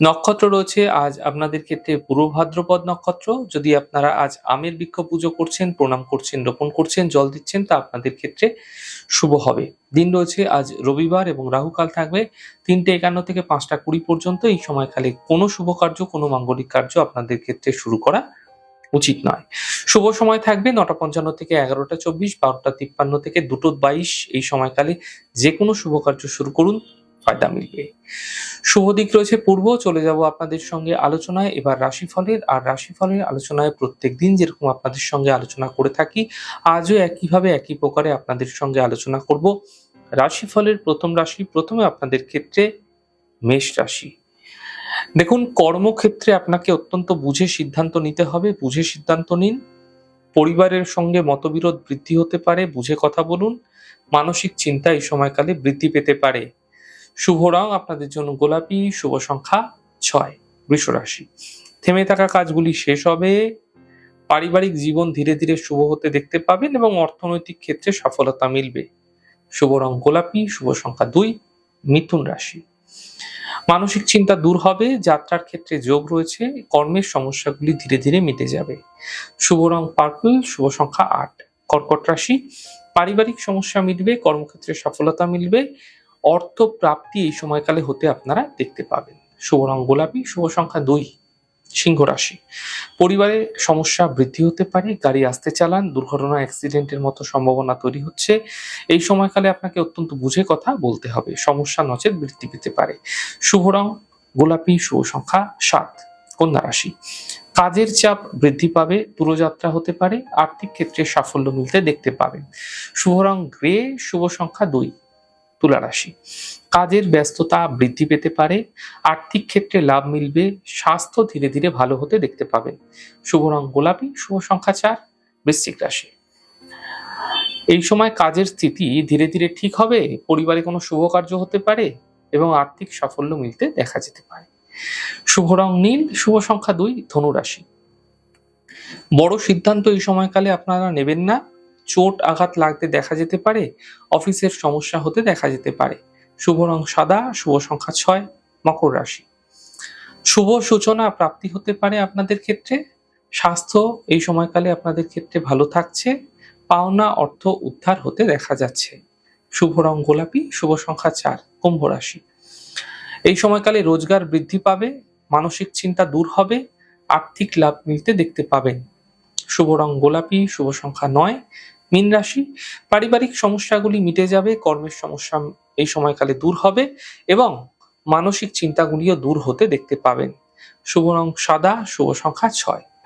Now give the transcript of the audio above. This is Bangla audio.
নক্ষত্র রয়েছে, আজ আপনাদের ক্ষেত্রে পূর্ব ভাদ্রপদ নক্ষত্র। যদি আপনারা আজ আমের বৃক্ষ পুজো করছেন, প্রণাম করছেন, রোপণ করছেন, জল দিচ্ছেন, তা আপনাদের ক্ষেত্রে শুভ হবে। দিন রয়েছে, আজ রবিবার এবং রাহুকাল থাকবে। তিনটে একান্ন থেকে পাঁচটা কুড়ি পর্যন্ত এই সময়কালে কোনো শুভ কার্য, কোনো মাঙ্গলিক কার্য আপনাদের ক্ষেত্রে শুরু করা উচিত নয়। শুভ সময় থাকবে নটা পঞ্চান্ন থেকে এগারোটা চব্বিশ, বারোটা তিপ্পান্ন থেকে দুটো বাইশ। এই সময়কালে যে কোনো শুভ কার্য শুরু করুন। ফায়দা মিলবে। শুভ দিক রয়েছে পূর্ব, চলে যাব আপনাদের সঙ্গে আলোচনায়। এবার রাশিফলের, আর রাশিফলের আলোচনায় প্রত্যেক দিন যেরকম আপনাদের সঙ্গে আলোচনা করে থাকি, আজও একইভাবে একই প্রকারে আপনাদের সঙ্গে আলোচনা করব। রাশিফলের প্রথম রাশি, প্রথমে আপনাদের ক্ষেত্রে মেষ রাশি। দেখুন, কর্মক্ষেত্রে আপনাকে অত্যন্ত বুঝে সিদ্ধান্ত নিতে হবে। বুঝে সিদ্ধান্ত নিন। পরিবারের সঙ্গে মতবিরোধ বৃদ্ধি হতে পারে, বুঝে কথা বলুন। মানসিক চিন্তা এই সময়কালে বৃদ্ধি পেতে পারে। শুভ রং আপনাদের জন্য গোলাপি, শুভ সংখ্যা ছয় বৃষ রাশি থেমে থাকা কাজগুলি শেষ হবে। পারিবারিক জীবন ধীরে ধীরে শুভ হতে দেখতে পাবেন এবং অর্থনৈতিক ক্ষেত্রে সফলতা মিলবে। শুভ রং গোলাপি, শুভ সংখ্যা দুই, মিথুন রাশি। মানসিক চিন্তা দূর হবে, যাত্রার ক্ষেত্রে যোগ রয়েছে, কর্মের সমস্যাগুলি ধীরে ধীরে মিটে যাবে। শুভ রং পার্পল, শুভ সংখ্যা আট, কর্কট রাশি। পারিবারিক সমস্যা মিটবে, কর্মক্ষেত্রে সফলতা মিলবে অর্থ প্রাপ্তি এই সময়কালে হতে আপনারা দেখতে পাবেন। শুভ রং গোলাপি, শুভ সংখ্যা দুই, সিংহ রাশি। পরিবারে সমস্যা বৃদ্ধি হতে পারে, গাড়ি আসতে চালান, দুর্ঘটনা, অ্যাক্সিডেন্টের মতো সম্ভাবনা তৈরি হচ্ছে। এই সময়কালে আপনাকে অত্যন্ত বুঝে কথা বলতে হবে, সমস্যা নচেত বৃদ্ধি পেতে পারে। শুভ রং গোলাপি, শুভ সংখ্যা সাত, কন্যা রাশি। কাজের চাপ বৃদ্ধি পাবে, দূরযাত্রা হতে পারে, আর্থিক ক্ষেত্রে সাফল্য মিলতে দেখতে পাবেন। শুভ রং গ্রে, শুভ সংখ্যা দুই তুলা রাশি কাজের ব্যস্ততা বৃদ্ধি পেতে পারে, আর্থিক ক্ষেত্রে লাভ মিলবে, স্বাস্থ্য ধীরে ধীরে ভালো হতে দেখতে পাবেন। শুভ রং গোলাপি, শুভ সংখ্যা চার, বৃশ্চিক রাশি। এই সময় কাজের স্থিতি ধীরে ধীরে ঠিক হবে, পরিবারে কোনো শুভ কার্য হতে পারে এবং আর্থিক সাফল্য মিলতে দেখা যেতে পারে। শুভ রং নীল, শুভ সংখ্যা দুই, ধনুরাশি। বড় সিদ্ধান্ত এই সময়কালে আপনারা নেবেন না। চোট আঘাত লাগতে দেখা যেতে পারে, অফিসের সমস্যা হতে দেখা যেতে পারে। শুভ রং সাদা, শুভ সংখ্যা ছয়, মকর রাশি। শুভ সূচনা প্রাপ্তি হতে পারে আপনাদের ক্ষেত্রে। স্বাস্থ্য এই সময়কালে আপনাদের ক্ষেত্রে ভালো থাকছে। পাওনা অর্থ উদ্ধার হতে দেখা যাচ্ছে। শুভ রং গোলাপি, শুভ সংখ্যা চার, কুম্ভ রাশি। এই সময়কালে রোজগার বৃদ্ধি পাবে, মানসিক চিন্তা দূর হবে, আর্থিক লাভ মিলতে দেখতে পাবেন। শুভ রং গোলাপি, শুভ সংখ্যা নয়, মীন রাশি। পারিবারিক সমস্যাগুলি মিটে যাবে, কর্মের সমস্যা এই সময়কালে দূর হবে এবং মানসিক চিন্তাগুলিও দূর হতে দেখতে পাবেন। শুভ রং সাদা, শুভ সংখ্যা ছয়।